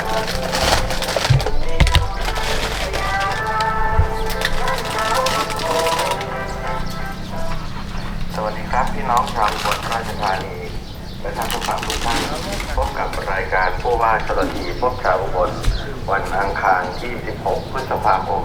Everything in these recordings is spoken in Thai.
สวัสดีครับพี่น้องชาวอุบลราชธานีและท่านผู้ฟังทุกท่านพบกับรายการผู้ว่าชลทีพบชาวอุบลวันอังคารที่ 16 พฤษภาคม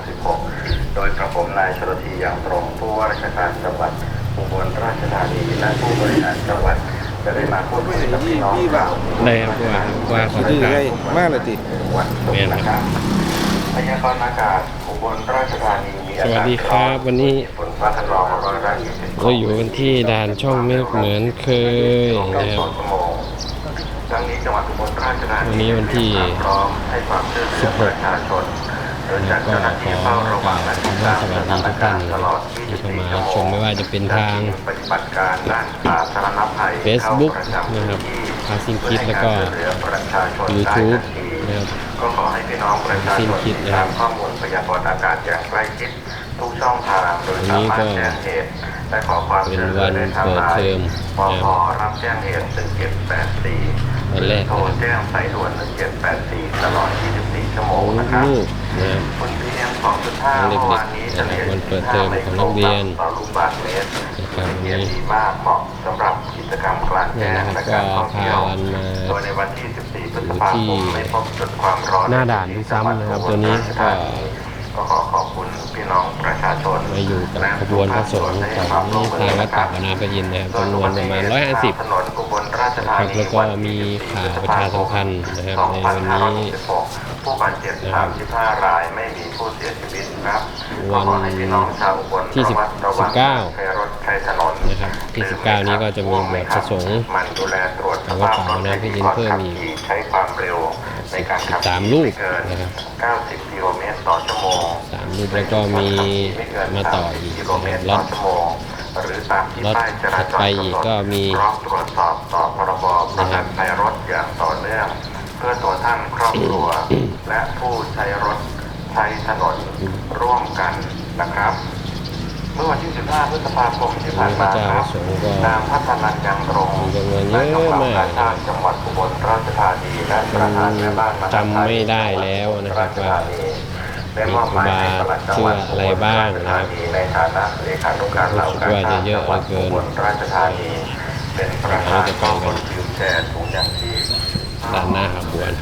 2566 โดยกระผมนายชลทีอย่างตรงผู้ว่าราชการจังหวัดอุบลราชธานีและผู้บริหารจังหวัด จะได้มาพูดคุยกับพี่น้องชาวอุบลได้ครับว่าว่าขอดื้อถามได้มากเลยติวันศุกร์นะครับพยากรณ์อากาศอุบลราชธานีมีสอากาศวัสดีครับวันนี้ ฝนฟ้าขนองร้อยละยี่สิบเราอยู่กันที่ด่านช่องเมฆเหมือนเคยนะครับดังนี้จังหวัดอุบลราชธานีวันนี้วันที่ พร้อมให้ความช่วยเหลือประชาชนโดยจัดก็เจ้าหน้าขที่อเฝ้าระวังและกติดล่าตาวมสวัสดีทุกท่านตลอด ที่เข้า24มาชั่วชโมมงไม่ว่าจะเป็นทางปฏิบัติการด้านสาธารณภัย Facebook เข้าประจำนะครับพื้นที่ Passing Kit แล้วก็เพื่อให้ารช่วยเหลือประชาชนได้ YouTube ทันทีนะครับก็ขอให้พี่น้องประชาช Passing น Kit ติดนะครัตาบมข้อมูลพยากรณ์อากาศอย่างใกล้ชิดทุกช่องทางโดยวันสานี้มารก็ถแจ้งเหตุและขอความเป็นช่วยเหลืวัอนได้ทางเปิดไลเทอมน์ปนะพครับรับแจ้งเหตุ 1784วันแรกโทรนะครับแจ้งสายด่วน 1784 ตลอด 24 ชั่วโมงนะครับลูก นะครับคุณพีเอ็ม2.5เด็กๆเมื่อวานนี้เฉลี่ยวันเปิดเทอมของนักเรียนต่อลูกบาศก์เมตรนะครับเรียนดีมากเหมาะสำหรับกิจกรรมกลางแจ้งเนี่ยนะครับและการท่องเที่ยวก็พากันมาโดยในวันที่ 14พฤษภาคมไม่พบจุดความร้อนหน้าด่านด้วยซ้ำนะครับตัวนี้ก็ ก็ขอขอบคุณพี่น้องประชาชนมาอยู่กับขบวนพระสงฆ์ของทางวัดปากพนาพยินนะครับจำนวนประมาณ150ถนนอุบลราชธาครับนีแล้วก็มีข่าวประชาสัมพันธ์นะครับในวันนี้2566ผู้บาดเจ็บนะครับ35รายไม่มีผู้เสียชีวิตครับวันก็ขอให้พี่น้องชาวอุบลที่ระมัดระวัง19ใช้รถใช้ถนนนะครับที่ 19 นี้ก็จะมีบวชพระสงฆ์มันดูแลตรวจสแต่ว่าภาพป่ารถน้ำพิจิตรเพิ่มอีกใช้ความเร็วในการขับ13ขี่ลูกไม่เกินนะครับ90กิโลเมตรต่ อชั่วโมงสามรูปแล้วก็มีมาต่ออีกกิโลเมนะตครรับต่รถอชั่วโมงหรือตามที่รถป้ายจราจถัดรไปอีกกำหนดก็มีพร้อมตรวจสอบต่อพรบประกันภัยรถอย่างต่อเนื่องเพื่อตัวท่านครอบครัว และผู้ใช้รถใช้ถนนร่วมกันนะครับ เมื่อวันที่ 15 พฤษภาคมที่ผ่านมาครับพระเจ้าประสงค์ก็นางพัฒนันยังรงมีจำนวนเยอะมากและชาติจังหวัดอุบลราชธานีและประธานแม่บ้านมหาจำไม่ได้แล้วนะครับว่า ได้มอบหมายให้ปลัดจังหวัดชื่ออะไรบ้างนะครับในฐานะเลขานุการเหล่าการรู้สึกว่าจะเยอะเหลือเกินอุบลราชธานีเป็นประธานเดี๋ยวเราจะไปกองกันคิวแชร์ถุงยางชีพด้านหน้าขบวน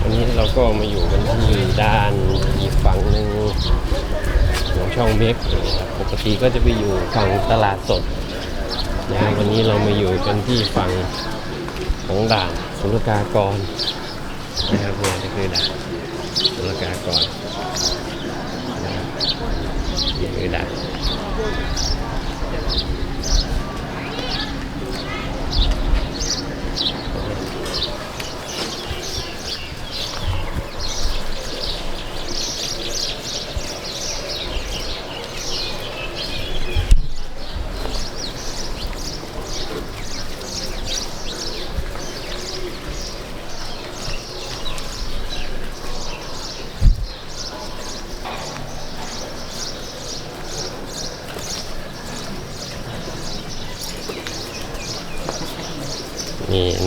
วันนี้เราก็มาอยู่กันที่ด้านอีกฝั่งหนึ่งของ ช่องเมกนะครับปกติก็จะไปอยู่ฝั่งตลาดสดนะครับวันนี้เรามาอยู่กันที่ฝั่งของด่านศุลกากรนะครับเนี่ยนี่คือด่านศุลกากรนะครับนี่คือด่าน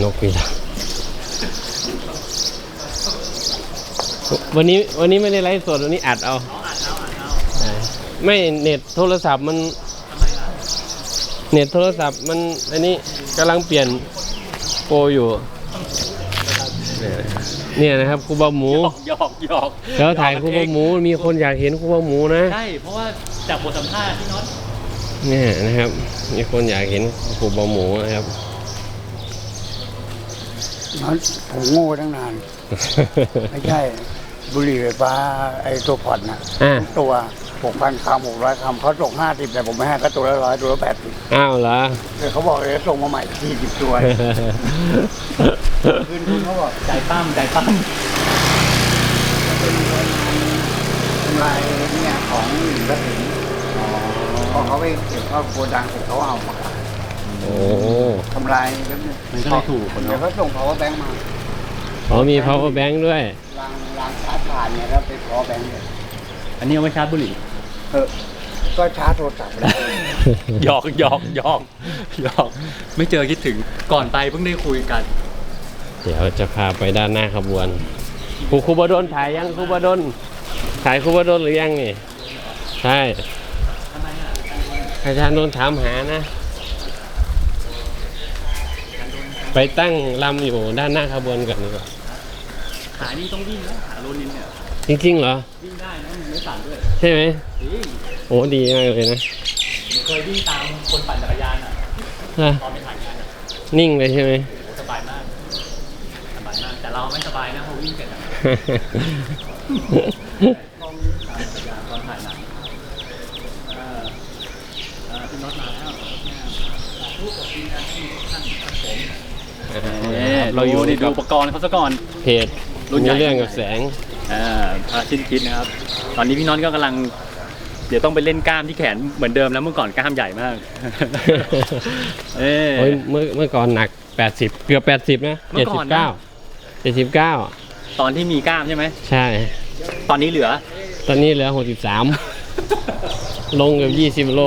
นี่นกพิราบวันนี้วันนี้ไม่ได้ไลฟ์สดวันนี้อัดเอาไม่เน็ตโทรศัพท์มันเน็ตโทรศัพท์มันอันนี้กำลังเปลี่ยนโปรอยู่ เนี่ยนะครับครูบาหมูหยอกหยอกแล้วถ่ายครูบาหมูมีคนอยากเห็นครูบาหมูนะใช่เพราะว่าจากบทสัมภาษณ์ที่น็อตเนี่ยนะครับ มีคนอยากเห็นครูบาหมูนะครับ มันผมโง่ตั้งนาน ไม่ใช่ บุหรี่ไฟฟ้าไอ้ตัวผ่อนนะอ่า ตัวหกพันคำหกร้อยคำเขาส่งห้าสิบแต่ผมไม่ให้ก็ตัวละร้อยตัวละแปดสิบอ้าวเหรอแต่เขาบอกเลยส่งมาใหม่สี่สิบตัวคืนทุนเขาบอกใจปั้มใจปั้มทำลายเนี่ยของหนึ่งละถึงพอเขาไปเก็บเข้าโกดังเสร็จเขาเอามาขาย โอ้ทำลายแล้วเนี่ยมันก็เลยถูกคนเดี๋ยวเนาะเขาส่ง power bank มาอ๋อมี power bank ด้วย รางรางชาร์จผ่านเนี่ยแล้วไป power bank เลยอันนี้เอาไว้ชาร์จบุหรี่เออก็ชาร์จโทรศัพท์ได้หยอกหยอกหยอกหยอก ไม่เจอคิดถึงก่อนไปเพิ่งได้คุยกัน เดี๋ยวจะพาไปด้านหน้าขบวนครูครูบดลถ่ายยังครูบดลถ่ายครูบดลหรือยังนี่ ใช่อาจารย์โดนถามหานะ ไปตั้งลำอยู่ด้านหน้าขบวนก่อนดีกว่าขานี่ต้องวิ่งนะขาโรนินเนี่ยจริงๆเหรอ วิ่งได้นะมันไม่สั่นด้วยใช่ไหมจริงโอ้ดีมากเลยนะเคยวิ่งตามคนปั่นจักรยานอะฮะตอนไปถ่ายงานอะนิ่งเลยใช่ไหมโหสบายมากสบายมากแต่เราไม่สบายนะเพราะวิ่งเสร็จอะต้องวิ่งตามจักรยานตอนถ่ายหนังเออเออพี่น็อตมาแล้วรูปกับทีมงานที่ท่านท่านผม เราอยู่นี่ดูอุปกรณ์เขาซะก่อน เพจรุ่นใหญ่ มีเรื่องกับแสง อ่าพาชินคิดนะครับ ตอนนี้พี่น้องก็กำลัง เดี๋ยวต้องไปเล่นกล้ามที่แขนเหมือนเดิมแล้วเมื่อก่อนกล้ามใหญ่มาก เออ โอ้ยเมื่อเมื่อก่อนหนัก 80 เกือบ 80 นะ เมื่อก่อนนะ 79 79 ตอนที่มีกล้ามใช่ไหม ใช่ ตอนนี้เหลือ ตอนนี้เหลือ 63 ลงเกือบ 20 โล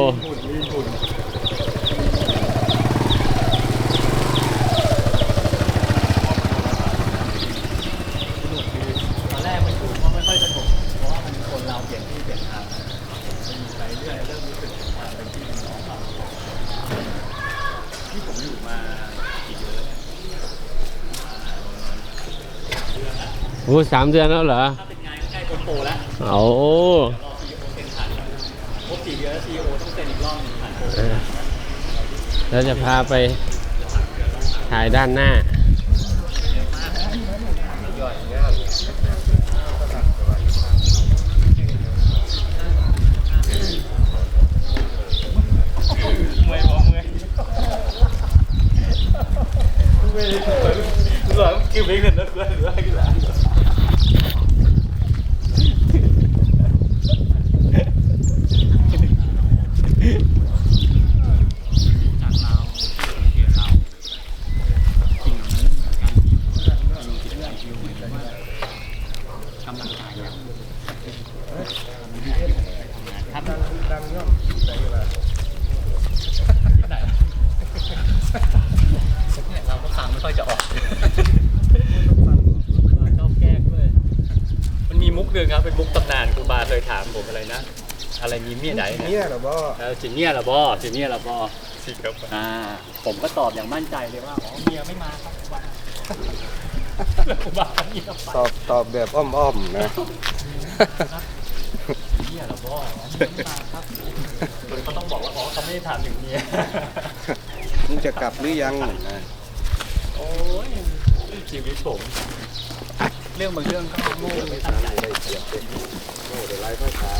ตอนแรกมันอยู่ก็ไม่ค่อยสนุก เพราะว่ามันคนเราเปลี่ยนที่เปลี่ยนทางมันไปเรื่อยเริ่มรู้สึกความเป็นพี่เป็นน้องเราที่ผมอยู่มากี่เดือนแล้วเนี่ย โอ้สามเดือนแล้วเหรอถ้าเป็นงานก็ใกล้คนโตแล้วโอ้รอซีโอเซ็นผ่านครบสี่เดือนแล้วซีโอต้องเซ็นอีกรอบหนึ่งผ่านโปรเราจะพาไปถ่ายด้านหน้า เมื่อยพอเมื่อยเมื่อยเหลือคิวเองเนี่ยเหลือเหลือเหลือจากเราเกียรเราสิ่งนั้นการมีคิดเรื่องคิวเหมือนกันว่ากำลังใจอย่างครับที่ไหน เนี่ยเราก็ฟังไม่ค่อยจะออกชอบแกล้งด้วย มันมี มุกเดือนครับเป็นมุกตำนานครูบาเคยถามผมอะไรนะ อะไรมีเมียไหนเนี่ยเหรอบอเออสิเนี่ยเหรอบอสิเนี่ยเหรอบอสิครับอ่า ผมก็ตอบอย่างมั่นใจเลยว่าอ๋อเมียไม่มาครับครูบาครูบาเงียบไป ตอบตอบแบบอ้อมๆนะสิเนี่ยเหรอบออ๋อเมียไม่มาครับคนเขาต้องบอกว่าอ๋อเขาไม่ได้ถามถึงเมีย มึงจะกลับหรือยังนะโอ้ยชีวิตผม เรื่องบางเรื่องก็โง่ไม่ตั้งใจเลยพูดได้หลายภาษา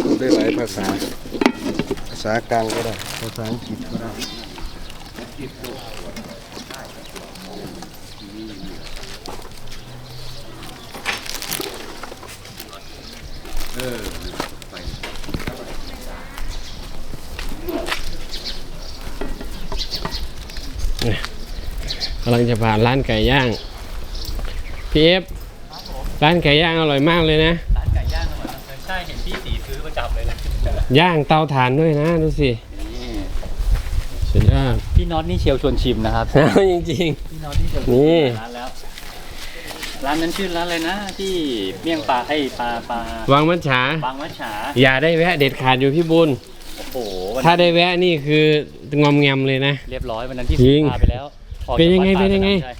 พูดได้หลายภาษา ภาษากลางก็ได้ ภาษาอังกฤษก็ได้ กำลังจะผ่านร้านไก่ย่างพี่เอฟร้านไก่ย่างอร่อยมากเลยนะร้านไก่ย่างอร่อยจังเลยใช่เห็นพี่สีซื้อประจำเลยนะย่างเตาถ่านด้วยนะดูสิสุดยอดพี่น็อตนี่เชียวชวนชิมนะครับจริงพี่น็อตนี่เชียวชวนนี่ชิมร้านแล้วร้านนั้นชื่อร้านอะไรนะที่เมี่ยงปลาไอ้ปลาปลาๆวางมัจฉาบางมัจฉาอย่าได้แวะเด็ดขาดอยู่พี่บุญโอ้โหวันถ้านั้นได้แวะนี่คืองอมแงมเลยนะ เรียบร้อยวันนั้นที่จริงพาไปแล้ว ออกจากเป็นยังไงวัดป่าเป็นยังไง ใช่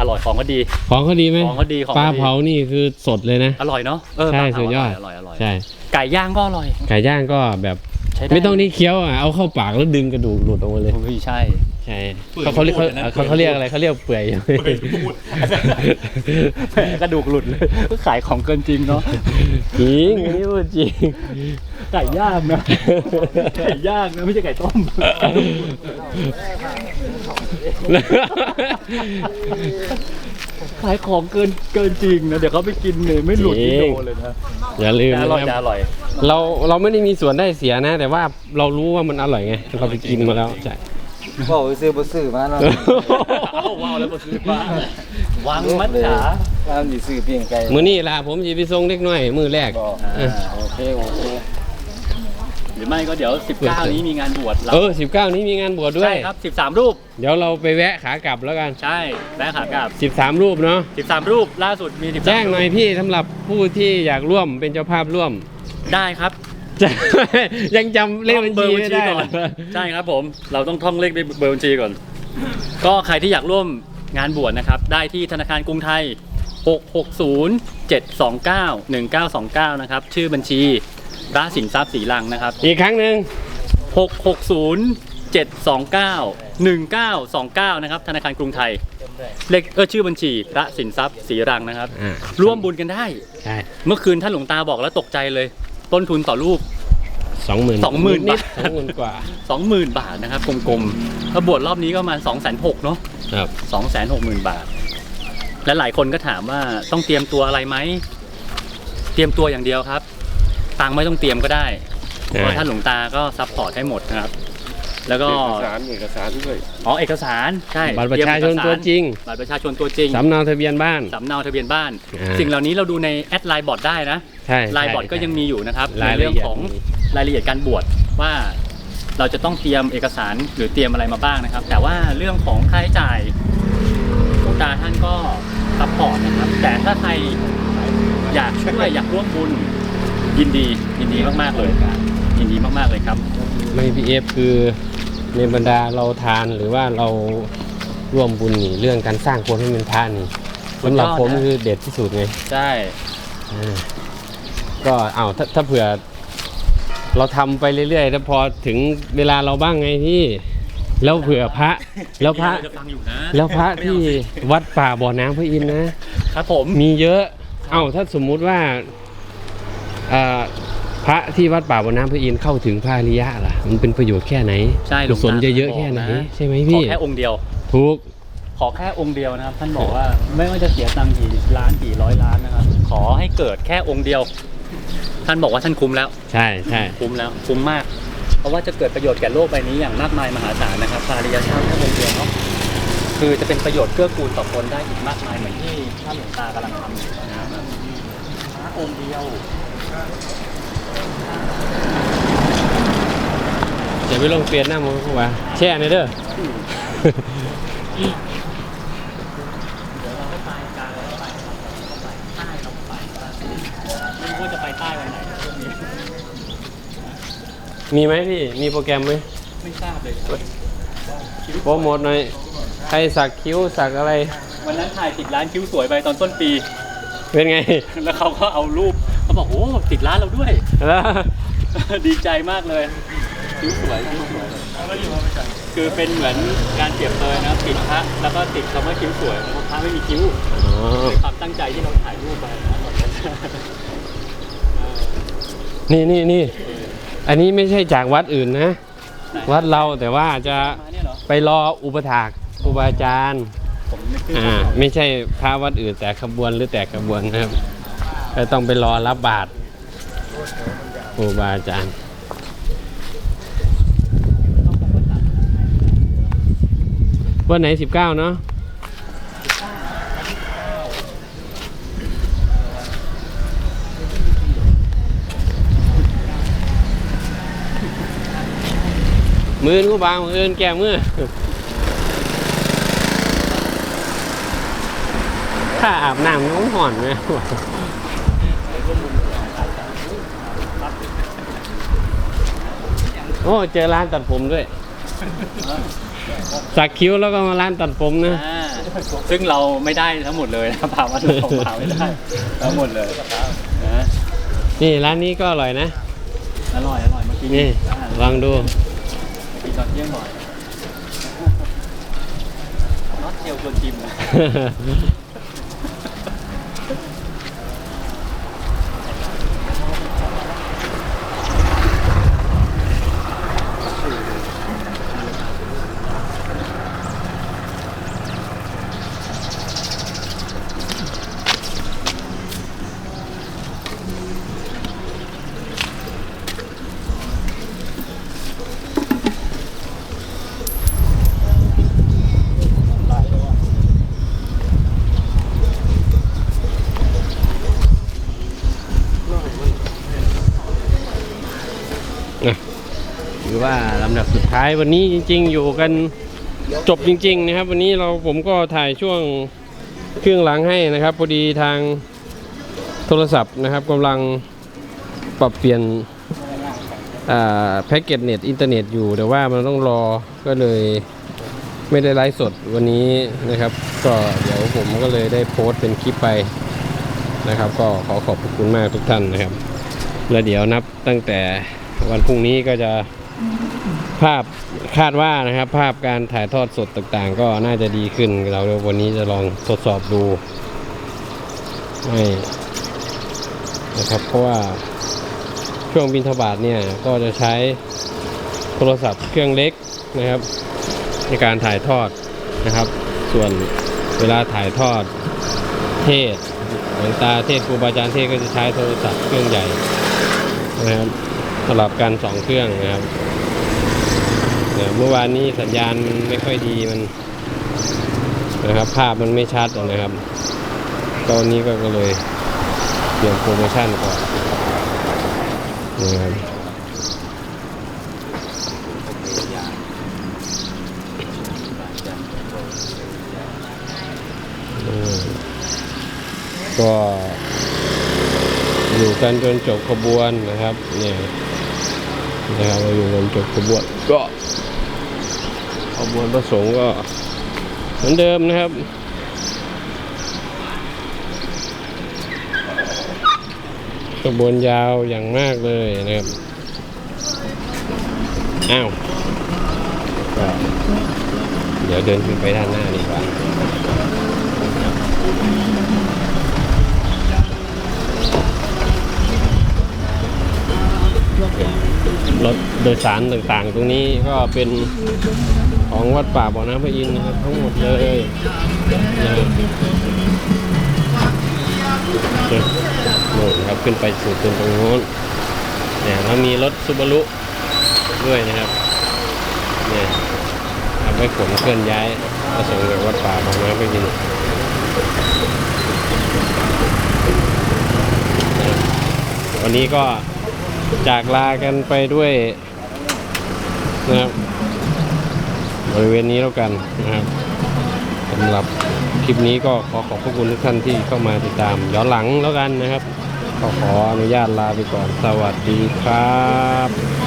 อร่อยของก็ดี ของเขาดีไหมของเขาดีของปลาเขาดีเผานี่คือสดเลยนะ อร่อยเนาะเออใช่ปลาเผาสุดยอด อร่อยอร่อยอร่อยใช่ไก่ย่างก็อร่อยไก่ย่างก็แบบใช้ด้ไม่ต้องนี่เคี้ยวอะเอาเข้าปากแล้วดึงกระดูกหลุดออกมาเลยโอ้ยใช่ใช่ช่เขาเขาเรียกเขาเขาเขาเรียกอะไรเขาเรียกเปื่อย แหมกระดูกหลุดเลยก็ขายของเกินจริงเนาะจริงอันนี้พูดจริง ไก่ย่างนะไก่ย่างนะไม่ใช่ไก่ต้ม ขายของเกินเกินจริงนะ เดี๋ยวเขาไปกินเลยไม่หลุดจริที่งโดนเลยนะอย่าลืมแต่อร่อยนะจะคอรับร่อย เราเราไม่ได้มีส่วนได้เสียนะ แต่ว่าเรารู้ว่ามันอร่อยไง เราไปกินมาแล้วใช่บอกซื้อบ่ซื้อมาเนาะเอาว้าวแล้วมาซื้อบ้านวางมัดขาตามสิซื้อเพียงไก่มือนี่ล่ะผมจะไปส่งเล็กน้อย มือแรกบอกเออโอเคโอเคห รือไม่ก็เดี๋ยว 19 นี้มีงานบวชเราเออสิบเก้านี้มีงานบวชด้วใช่ย ครับ 13 รูป เดี๋ยวเราไปแวะขากลับแล้วกัน ใช่แวะขากลับสิบสามรูปเนาะ 13 รูปล่าสุดมี 13แจ้งหน่อยพี่สำหรับผู้ที่อยากร่วมเป็นเจ้าภาพร่วม ได้ครับจะยังจำเลขบัญชีไม่ได้ก่เหอรนอใช่ครับผม เราต้องท่องเลขเบอร์บัญชีก่อน ก็ใครที่อยากร่วมงานบวชนะครับ ได้ที่ธนาคารกรุงไทย 660 729 1929 นะครับ ชื่อบัญชี ร้าสินทรัพย์สีลังนะครับ อีกครั้งหนึ่ง660 729 1929 นะครับ ธนาคารกรุงไทย เลขเออชื่อบัญชีพระสินทรัพย์สีรังนะครับ อ่า ร่วมบุญกันได้ ใช่เมื่อคืนท่านหลวงตาบอกแล้วตกใจเลย ต้นทุนต่อรูป สองหมื่น20,000นิดบาท สองหมื่นกว่า 20,000 บาทนะครับกลมๆถ้าบวชรอบนี้ก็ประมาณ2,600เนาะ ครับ260,000บาท และหลายคนก็ถามว่าต้องเตรียมตัวอะไรไหม เตรียมตัวอย่างเดียวครับ ตังค์ไม่ต้องเตรียมก็ได้เพราะว่าท่านหลวงตาก็ซัพพอร์ตให้หมดนะครับ แล้วก็เอกสารเอกสารด้วยอ๋อเอกสารใช่บัตรประเยมชาชนเอกสตัวจริงบัตรประชาชนตัวจริงสำเนาทะเบียนบ้านสำเนาทะเบียนบ้านอ่าสิ่งเหล่านี้เราดูในแอดไลน์บอร์ดได้นะใช่ไลน์บอร์ดก็ยังมีอยู่นะครับรายในละเรื่องเอียดของรายละเอียดการบวชว่าเราจะต้องเตรียมเอกสารหรือเตรียมอะไรมาบ้างนะครับ แต่ว่าเรื่องของค่าใช้จ่ายหลวงตาท่านก็ซัพพอร์ตนะครับ แต่ถ้าใครอยากช่วยอยากร่วมบุญ ยินดียินดีมากๆเลย ยินดีมากๆเลยครับ ไม่พีเอฟคือในบรรดาเราทานหรือว่าเราร่วมบุญนี่เรื่องการสร้างคนให้เป็นพระนี่สำหรับผมสุดยอดนะ คือเด็ดที่สุดไงใช่อ่าก็เอาถ้าถ้าเผื่อ เราทำไปเรื่อยๆแล้วพอถึงเวลาเราบ้างไงพี่แล้วเผื่อพระ แล้วพระ จะฟังอยู่นะแล้วพระที่ไม่เอาสิวัดป่าบ่อน้ำพระอินทร์นะ ครับผมมีเยอะ เอ้าถ้าสมมุติว่าเอ่อ พระที่วัดป่าบนน้ำพระอินทร์เข้าถึงพระอริยะล่ะ มันเป็นประโยชน์แค่ไหนใช่หลกุวงศลตาจะเยอะบอกแค่ไหนนะใช่ไหมขอพี่แค่องค์เดียว ถูก ขอแค่องค์เดียวนะครับ ท่านบอกว่าไม่ว่าจะเสียตังค์กี่ล้านกี่ร้อยล้านนะครับ ขอให้เกิดแค่องค์เดียว ท่านบอกว่าท่านคุ้มแล้ว ใช่ใช่คุ้มแล้ว คุ้มมาก เพราะว่าจะเกิดประโยชน์แก่โลกใบนี้อย่างมากมายมหาศาลนะครับพาริยชาติแค่องค์เดียวเนาะ คือจะเป็นประโยชน์เกื้อกูลต่อคนได้อีกมากมายเหมือนที่ท่านหลวงตากำลังทำอยู่นะครับพระองค์เดียว จะไปลงเปลี่ยนหน้ามือเข้ามาแช่ในอยเด้อเดี๋ยวเราก็ไปกลางเราก็ไปใต้เราก็ไปไม่รู้ว่าจะไปใต้วันไหนนะช่วงนี้มีไหมพี่ มีโปรแกรมไหมไม่ทราบเลยครับโปรโมทหน่อยใครสักคิ้วสักอะไร วันนั้นถ่ายติดร้านคิ้วสวยไปตอนต้นปี เป็นไง แล้วเขาก็เอารูป เขาบอกโอ้ติดร้านเราด้วยแล้วดีใจมากเลยคิ้วสวยคิ้วสวยคือเป็นเหมือนการเปรียบเทียนะติดพระแล้วก็ติดคำว่าคิ้วสวยเพราะพระไม่มีคิ้วอ๋อเป็นความตั้งใจที่เราถ่ายรูปไปนะตอนนั้นเออนี่นี่นี่อันนี้ไม่ใช่จากวัดอื่นนะไหนวัดเราแต่ว่าจะมาเนี่ยเหรอไปรออุปถากครูบาอาจารย์ผมไม่คืออ่าไม่ใช่พระวัดอื่นแต่ขบวนหรือแต่ขบวนนะครับ ก็ต้องไปรอรับบาตรครูบาอาจารย์วันไหนสิบเก้าเนาะมือนกูบางมืออื่นแกมือถ้าอาบน้ำน้องห่อนไหม โอ้เจอร้านตัดผมด้วย สักคิ้วแล้วก็มาร้านตัดผมนะ อ่าซึ่งเราไม่ได้ทั้งหมดเลยนะพาวันเราพาไม่ได้ทั้งหมดเลยนะนี่ร้านนี้ก็อร่อยนะ อร่อยอร่อยเมื่อกี้นี่อ่าลองดูกินตอนเที่ยงหน่อยน็อตเดียวชวนชิมนะ หรือว่าลำดับสุดท้ายวันนี้จริง ๆ อยู่กันจบจริง ๆ นะครับ วันนี้เราผมก็ถ่ายช่วงเครื่องหลังให้นะครับพอดีทางโทรศัพท์นะครับกำลังปรับเปลี่ยนแพ็กเกจเน็ตอินเทอร์เน็ตอยู่ แต่ว่ามันต้องรอก็เลยไม่ได้ไลฟ์สดวันนี้นะครับ ก็เดี๋ยวผมก็เลยได้โพสต์เป็นคลิปไปนะครับ ก็ขอขอบคุณมากทุกท่านนะครับ แล้วเดี๋ยวนับตั้งแต่ วันพรุ่งนี้ก็จะภาพคาดว่านะครับ ภาพการถ่ายทอดสดต่างๆ ก็น่าจะดีขึ้น เราวันนี้จะลองทดสอบดูให้นะครับเพราะว่าช่วงบินทบาทเนี่ยก็จะใช้โทรศัพท์เครื่องเล็กนะครับ ในการถ่ายทอดนะครับ ส่วนเวลาถ่ายทอดเทศหลวงตาเทศครูบาอาจารย์เทศก็จะใช้โทรศัพท์เครื่องใหญ่นะครับ สลับกันสองเครื่องนะครับเมื่อวานนี้สัญญาณมันไม่ค่อยดีมันนะครับ ภาพมันไม่ชัดนะครับ ตอนนี้ก็เลยเปลี่ยนโปรโมชั่นก่อนนะครับก็อยู่กันจนจบขบวนนะครับ เนี่ย นะครับเราอยู่จนจบขบวนก็ขบวนประสงค์ก็เหมือนเดิมนะครับขบวนยาวอย่างมากเลยนะครับ อ้าวเดี๋ยวเดินขึ้นไปด้านหน้าดีกว่า รถโดยสารต่างๆ ตรงนี้ก็เป็นของวัดป่าบ่อน้ำพระอินทร์นะครับทั้งหมดเลยนะครับโน่นครับขึ้นไปสู่ตรงตรงโน้นเนี่ยแล้วมีรถซูบารุด้วยนะครับเนี่ยเอาไว้ขนเคลื่อนย้ายประสงค์จากวัดป่าบ่อน้ำพระอินทร์วันนี้ก็ จากลากันไปด้วยนะครับบริเวณนี้แล้วกันนะครับสำหรับคลิปนี้ก็ขอขอบพระคุณทุกท่านที่เข้ามาติดตามย้อนหลังแล้วกันนะครับ ขอขออนุญาตลาไปก่อนสวัสดีครับ